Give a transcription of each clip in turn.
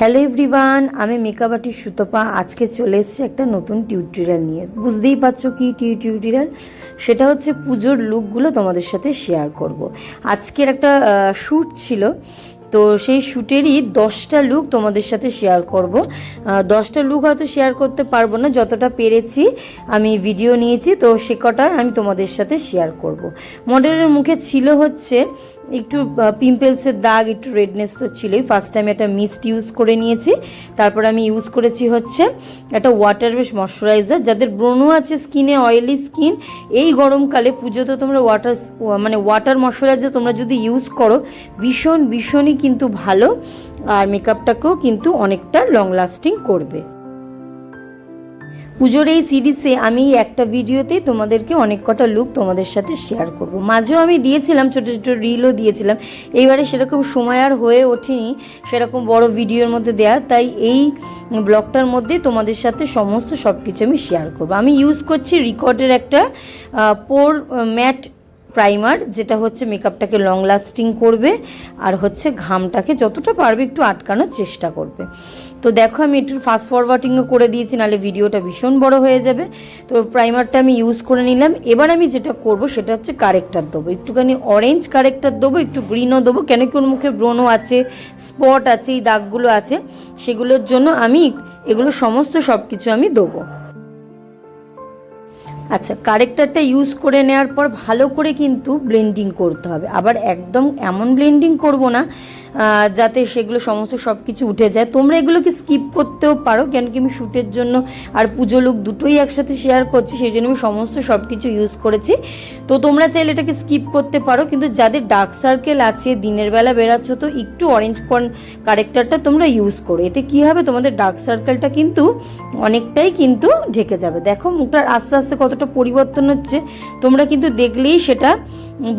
Hello everyone আমি makeup artist Sutapa আজকে চলে এসেছি একটা নতুন টিউটোরিয়াল নিয়ে। বুঝতেই পারছ কি টিউটোরিয়াল সেটা হচ্ছে পুজোর লুকগুলো তোমাদের সাথে শেয়ার করব। আজকের একটা শ্যুট ছিল। তো সেই শ্যুটেরই দশটা লুক তোমাদের সাথে শেয়ার করব। দশটা লুক হয়তো শেয়ার করতে পারব না, যতটা পেরেছি আমি ভিডিও নিয়েছি। তো সে কটা আমি তোমাদের সাথে শেয়ার করব। মডেলের মুখে ছিল হচ্ছে একটু পিম্পলসের দাগ, একটু রেডনেস তো ছিলই। ফার্স্ট টাইম একটা মিস্ট ইউজ করে নিয়েছি। তারপর আমি ইউজ করেছি হচ্ছে একটা ওয়াটার বেশ ময়শ্চারাইজার যাদের ব্রণ আছে স্কিনে অয়েলি স্কিন এই গরমকালে পুজোতে তোমরা ওয়াটার মানে ওয়াটার ময়শ্চারাইজার তোমরা যদি ইউজ করো, ভীষণ, ভীষণই কিন্তু ভালো। আর মেকআপটাকেও কিন্তু অনেকটা লং লাস্টিং করবে। পুজোর এই সিরিজে আমি একটা ভিডিওতে তোমাদেরকে অনেক কটা লুক তোমাদের সাথে শেয়ার করব। মাঝেও আমি দিয়েছিলাম, ছোট ছোট রিলও দিয়েছিলাম। এইবারে সেরকম সময় আর হয়ে ওঠেনি, সেরকম বড় ভিডিওর মধ্যে দেওয়ার তাই এই ব্লগটার মধ্যে তোমাদের সাথে সমস্ত সব কিছু আমি শেয়ার করব। আমি ইউজ করছি রিকর্ডের একটা পোর ম্যাট প্রাইমার যেটা হচ্ছে মেকআপটাকে লং লাস্টিং করবে, আর হচ্ছে ঘামটাকে যতটা পারবে একটু আটকানোর চেষ্টা করবে। তো দেখো আমি একটু ফাস্ট ফরওয়ার্ডিংও করে দিয়েছি, নাহলে ভিডিওটা ভীষণ বড় হয়ে যাবে। তো প্রাইমারটা আমি ইউজ করে নিলাম। এবার আমি যেটা করব, সেটা হচ্ছে কারেক্টার দেবো। একটুখানি অরেঞ্জ কারেক্টার দেবো, একটু গ্রিনও দেবো। কেন কি ওর মুখে ব্রণও আছে স্পট আছে, এই দাগগুলো আছে, সেগুলোর জন্য আমি এগুলো সমস্ত সব কিছু আমি দেবো। আচ্ছা কারেক্টারটা ইউজ করে নেওয়ার পর ভালো করে কিন্তু ব্লেন্ডিং করতে হবে। আবার একদম এমন ব্লেন্ডিং করব না যাতে সেগুলো সমস্ত সব কিছু উঠে যায়। তোমরা এগুলোকে স্কিপ করতেও পারো, কেন কি আমি শ্যুটের জন্য আর পুজো লুক দুটোই একসাথে শেয়ার করছি, সেই জন্য আমি সমস্ত সব কিছু ইউজ করেছি। তো তোমরা চাইলে এটাকে স্কিপ করতে পারো, কিন্তু যাদের ডার্ক সার্কেল আছে, দিনের বেলা বেরাচ্ছ, তো একটু অরেঞ্জ কর্ন কারেক্টারটা তোমরা ইউজ করো। এতে কি হবে? তোমাদের ডার্ক সার্কেলটা কিন্তু অনেকটাই কিন্তু ঢেকে যাবে। দেখো, মুখটার আস্তে আস্তে কতটা পরিবর্তন হচ্ছে, তোমরা কিন্তু দেখলেই সেটা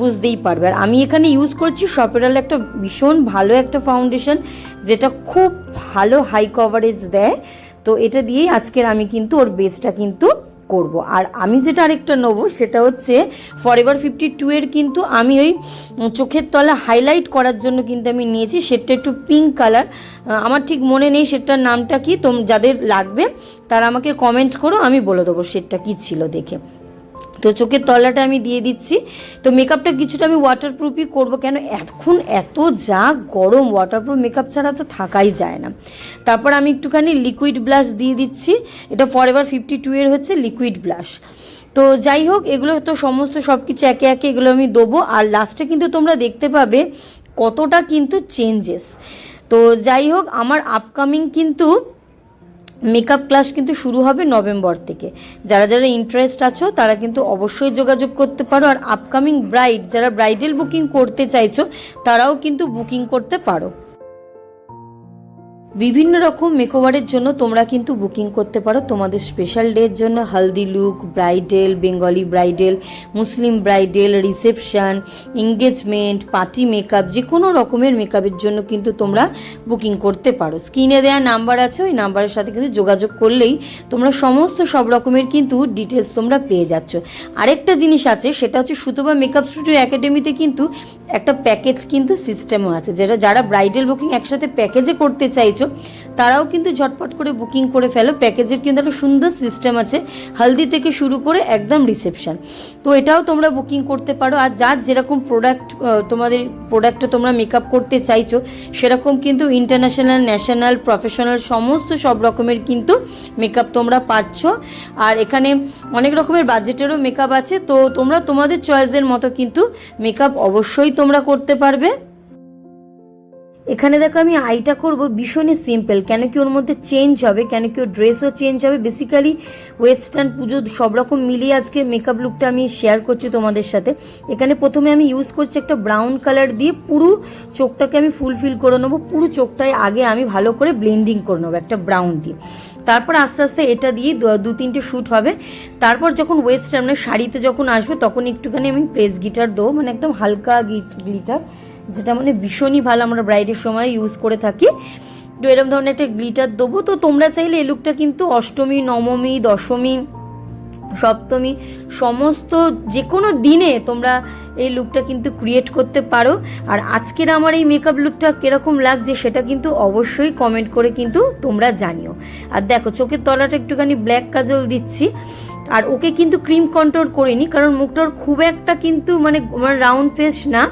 বুঝতেই পারবে। আর আমি এখানে ইউজ করছি শপেরাল একটা ভীষণ ভালো একটা ফাউন্ডেশন যেটা খুব ভালো হাই কভারেজ দেয়। তো এটা দিয়েই আজকের আমি কিন্তু ওর বেসটা কিন্তু করব। আর আমি যেটা আরেকটা নেব সেটা হচ্ছে ফরএভার ফিফটি টু এর কিন্তু আমি ওই চোখের তলা হাইলাইট করার জন্য কিন্তু আমি নিয়েছি। সেটা একটু পিঙ্ক কালার আমার ঠিক মনে নেই সেটার নামটা কি। তোম যাদের লাগবে তারা আমাকে কমেন্ট করো, আমি বলে দেবো সেটটা কি ছিল দেখে। তো চোখের তলাটা আমি দিয়ে দিচ্ছি। তো মেকআপটা কিছুটা আমি ওয়াটারপ্রুফই করব কেন? এখন এত যা গরম ওয়াটারপ্রুফ মেকআপ ছাড়া তো থাকাই যায় না। তারপর আমি একটুখানি লিকুইড ব্লাশ দিয়ে দিচ্ছি। এটা ফর এভার ফিফটি টু এর হচ্ছে লিকুইড ব্লাশ তো যাই হোক, এগুলো তো সমস্ত সব কিছু একে একে এগুলো আমি দেবো। আর লাস্টে কিন্তু তোমরা দেখতে পাবে কতটা কিন্তু চেঞ্জেস তো যাই হোক, আমার আপকামিং কিন্তু মেকআপ ক্লাস কিন্তু শুরু হবে নভেম্বর থেকে। যারা যারা ইন্টারেস্ট আছো, তারা কিন্তু অবশ্যই যোগাযোগ করতে পারো। আর আপকামিং ব্রাইড যারা ব্রাইডাল বুকিং করতে চাইছো, তারাও কিন্তু বুকিং করতে পারো। বিভিন্ন রকম মেকওভারের জন্য তোমরা কিন্তু বুকিং করতে পারো তোমাদের স্পেশাল ডের জন্য। Haldi look bridal Bengali bridal Muslim bridal reception engagement party makeup যে কোনো রকমের মেকআপের জন্য কিন্তু তোমরা বুকিং করতে পারো। স্ক্রিনে দেওয়া নাম্বার আছে, ওই নাম্বারের সাথে কিন্তু যোগাযোগ করলেই তোমরা সমস্ত সব রকমের কিন্তু ডিটেলস তোমরা পেয়ে যাচ্ছ। আরেকটা জিনিস আছে, সেটা হচ্ছে সুতবা মেকআপ স্টুডিও একাডেমিতে কিন্তু একটা প্যাকেজ কিন্তু সিস্টেমও আছে, যেটা যারা ব্রাইডাল বুকিং একসাথে প্যাকেজে করতে চাইছো, তারাও কিন্তু ঝটপট করে বুকিং করে ফেলো। প্যাকেজের কিন্তু একটা সুন্দর সিস্টেম আছে, হালদি থেকে শুরু করে একদম রিসেপশন তো এটাও তোমরা বুকিং করতে পারো। আর যার যেরকম প্রোডাক্ট তোমাদের প্রোডাক্টটা তোমরা মেকআপ করতে চাইছো, সেরকম কিন্তু ইন্টারন্যাশনাল ন্যাশনাল প্রফেশনাল সমস্ত সব রকমের কিন্তু মেকআপ তোমরা পাচ্ছ। আর এখানে অনেক রকমের বাজেটেরও মেকআপ আছে, তো তোমরা তোমাদের চয়েসের মতো কিন্তু মেকআপ অবশ্যই তোমরা করতে পারবে। এখানে দেখো আমি আইটা করব ভীষণই সিম্পল। কেন কি ওর মধ্যে চেঞ্জ হবে, কেন কি ওর ড্রেসও চেঞ্জ হবে? বেসিক্যালি ওয়েস্টার্ন পুজো সব রকম মিলিয়ে আজকে মেকআপ লুকটা আমি শেয়ার করছি তোমাদের সাথে। এখানে প্রথমে আমি ইউজ করছি একটা ব্রাউন কালার দিয়ে পুরো চোখটাকে আমি ফুলফিল করে নেব। পুরো চোখটায় আগে আমি ভালো করে ব্লেন্ডিং করে নেব একটা ব্রাউন দিয়ে। তারপর আস্তে আস্তে এটা দিয়ে দু তিনটে শ্যুট হবে। তারপর যখন ওয়েস্টার্ন মানে শাড়িতে যখন আসবে, তখন একটুখানি আমি প্রেস গিটার দেবো মানে একদম হালকা গ্লিটার যেটা মানে ভীষণই ভালো আমরা ব্রাইডের সময় ইউজ করে থাকি। তো এরকম ধরনের একটা গ্লিটার দেবো। তো তোমরা চাইলে এই লুকটা কিন্তু অষ্টমী, নবমী, দশমী, সপ্তমী, সমস্ত যে কোনো দিনে তোমরা এই লুকটা কিন্তু ক্রিয়েট করতে পারো। আর আজকের আমার এই মেকআপ লুকটা কীরকম লাগছে সেটা কিন্তু অবশ্যই কমেন্ট করে কিন্তু তোমরা জানিও। আর দেখো, চোখের তলাটা একটুখানি ব্ল্যাক কাজল দিচ্ছি। আর ওকে কিন্তু ক্রিম কন্ট্রোল করিনি, কারণ মুখটার খুব একটা কিন্তু মানে রাউন্ড ফেস না।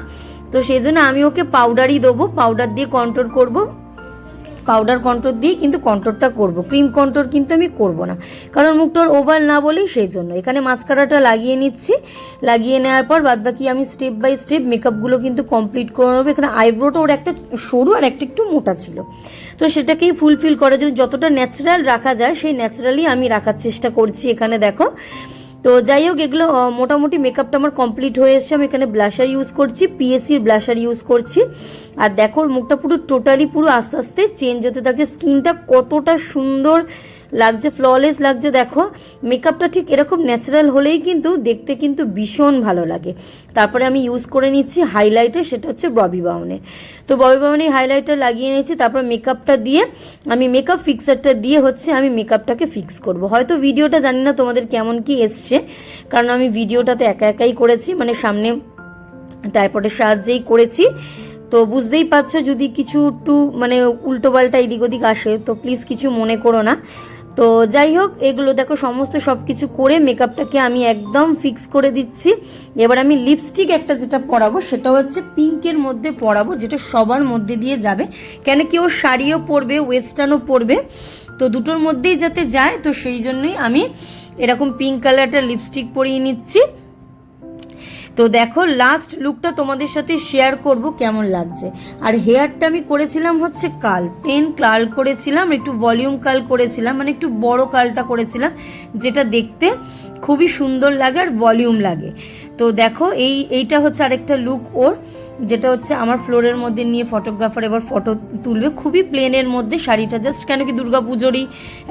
তো সেই জন্য আমি ওকে পাউডারই দেবো পাউডার দিয়ে কন্ট্রোল করব। পাউডার কন্ট্রোল দিয়ে কিন্তু কন্ট্রোলটা করব। ক্রিম কন্ট্রোল কিন্তু আমি করব না। কারণ মুখটার ওভার না বলেই সেই জন্য। এখানে মাস্কারাটা লাগিয়ে নিচ্ছি। লাগিয়ে নেওয়ার পর বাদবাকি আমি স্টেপ বাই স্টেপ মেকআপগুলো কিন্তু কমপ্লিট করে নেব। এখানে আইব্রোটা ওর একটা সরু আর একটা একটু মোটা ছিল। তো সেটাকেই ফুলফিল করার জন্য যতটা ন্যাচারাল রাখা যায়, সেই ন্যাচারালি আমি রাখার চেষ্টা করছি। এখানে দেখো তো যাই হোক, এগুলো মোটামুটি মেকআপটা আমার কমপ্লিট হয়ে এসছে। আমি এখানে ব্লাশার ইউজ করছি পিএসসির ব্লাশার ইউজ করছি। আর দেখো মুখটা পুরো টোটালি পুরো আস্তে আস্তে চেঞ্জ হতে থাকছে। স্কিনটা কতটা সুন্দর লাগছে ফ্ললেস লাগছে, দেখো। মেকআপটা ঠিক এরকম ন্যাচারাল হলেই কিন্তু দেখতে কিন্তু ভীষণ ভালো লাগে। তারপরে আমি ইউজ করে নিচ্ছি হাইলাইটার সেটা হচ্ছে ববি বাউনের তো ববি বাউনের হাইলাইটার লাগিয়ে নিয়েছি, তারপর মেকআপটা দিয়ে আমি মেকআপ ফিক্সারটা দিয়ে হচ্ছে আমি মেকআপটাকে ফিক্স করব। হয়তো ভিডিওটা জানি না তোমাদের কেমন কি এসছে, কারণ আমি ভিডিওটাতে একা একাই করেছি মানে সামনে টাইপটের সাহায্যেই করেছি। তো বুঝতেই পারছ যদি কিছু একটু মানে উল্টোপাল্টা এদিক ওদিক আসে, তো প্লিজ কিছু মনে করো না। তো যাই হোক, এগুলো দেখো, সমস্ত সব কিছু করে মেকআপটাকে আমি একদম ফিক্স করে দিচ্ছি। এবার আমি লিপস্টিক একটা যেটা পরাবো, সেটা হচ্ছে পিঙ্কের মধ্যে পরাবো, যেটা সবার মধ্যে দিয়ে যাবে। কেন কি ও শাড়িও পরবে ওয়েস্টার্নও পরবে। তো দুটোর মধ্যেই যাতে যায়, তো সেই জন্যই আমি এরকম পিঙ্ক কালারটা লিপস্টিক পরিয়ে নিচ্ছি। তো দেখো লাস্ট লুকটা তোমাদের সাথে শেয়ার করব কেমন লাগছে। আর হেয়ারটা আমি করেছিলাম হচ্ছে কাল প্লেন কাল করেছিলাম, একটু ভলিউম কাল করেছিলাম মানে একটু বড় কালটা করেছিলাম, যেটা দেখতে খুবই সুন্দর লাগে আর ভলিউম লাগে। তো দেখো, এই, এইটা হচ্ছে আরেকটা লুক ওর। যেটা হচ্ছে আমার ফ্লোরের মধ্যে নিয়ে ফটোগ্রাফার এবার ফটো তুলবে। খুবই প্লেনের মধ্যে শাড়িটা জাস্ট কেন কি দুর্গা পুজোরই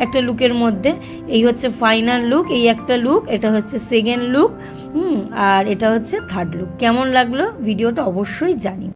একটা লুকের মধ্যে। এই হচ্ছে ফাইনাল লুক এই একটা লুক এটা হচ্ছে সেকেন্ড লুক হুম, আর এটা হচ্ছে থার্ড লুক কেমন লাগল? ভিডিওটা অবশ্যই জানি।